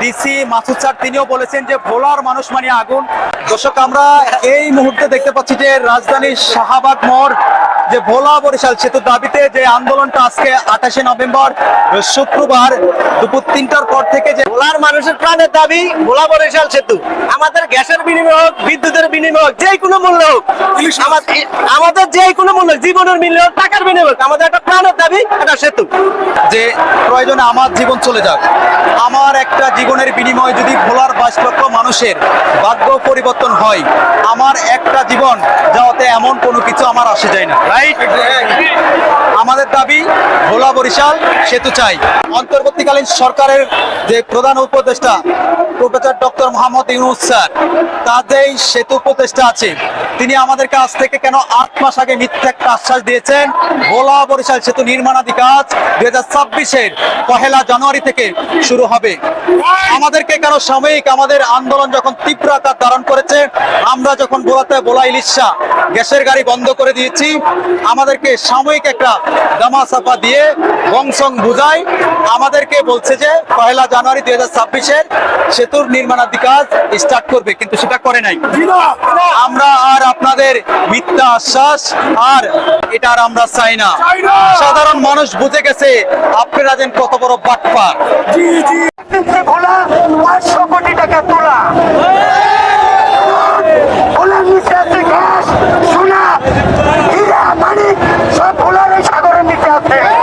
DC Masud sir তিনিও বলেছেন যে ভোলার মানুষ মানে আগুন। দর্শক আমরা এই মুহূর্তে দেখতে পাচ্ছি যে রাজধানীর শাহবাগ মোড় যে ভোলা বরিশাল সেতুর দাবিতে যে আন্দোলনটা আজকে আঠাশে নভেম্বর শুক্রবার দুপুর তিনটার পর থেকে যে ভোলার মানুষের প্রাণের দাবি ভোলা বরিশাল সেতু। আমাদের গ্যাসের বিনিময় হোক বিদ্যুতের বিনিময় হোক যে কোনো মূল্য হোক আমাদের আমাদের যে কোনো মূল্য জীবনের মূল্য হোক টাকার বিনিময় হোক আমাদের একটা দাবি একটা সেতু। যে প্রয়োজনে আমার জীবন চলে যাক আমার একটা জীবনের বিনিময়ে যদি ভোলার বাইশ লক্ষ মানুষের ভাগ্য পরিবর্তন হয় আমার একটা জীবন যাওয়াতে এমন কোনো কিছু আমার আসে যায় না। রাইট আমাদের দাবি ভোলা বরিশাল সেতু চাই। অন্তর্বর্তীকালীন সরকারের যে প্রধান উপদেষ্টা, professor doctor Mohammad Yunus sir তার যেই সেতু উপদেষ্টা আছে। তিনি আমাদেরকে আজ থেকে কেন আট মাস আগে মিথ্যা একটা আশ্বাস দিয়েছেন? ভোলা বরিশাল সেতু নির্মাণাধি কাজ দুই হাজার ছাব্বিশের পহেলা জানুয়ারি থেকে শুরু হবে। আমাদেরকে কেন সাময়িক আমাদের আন্দোলন যখন তীব্র আকার ধারণ করেছে, আমরা যখন বোলাতে বোলা ইলিশা গ্যাসের গাড়ি বন্ধ করে দিয়েছি। আমাদেরকে সাময়িক একটা দামা চাপা দিয়ে বংশং বুঝায় আমাদেরকে বলছে যে পয়লা জানুয়ারি দুই হাজার ছাব্বিশের সেতুর নির্মাণাধি কাজ স্টার্ট করবে কিন্তু সেটা করে নাই। আমরা আর আপনাদের মিথ্যা আশ্বাস আর এটা আর আমরা চাই না। সাধারণ মানুষ বুঝে গেছে আপনারা যেন কত বড় বাটপার। ভোলা পাঁচশো কোটি টাকা তোলা। Hey!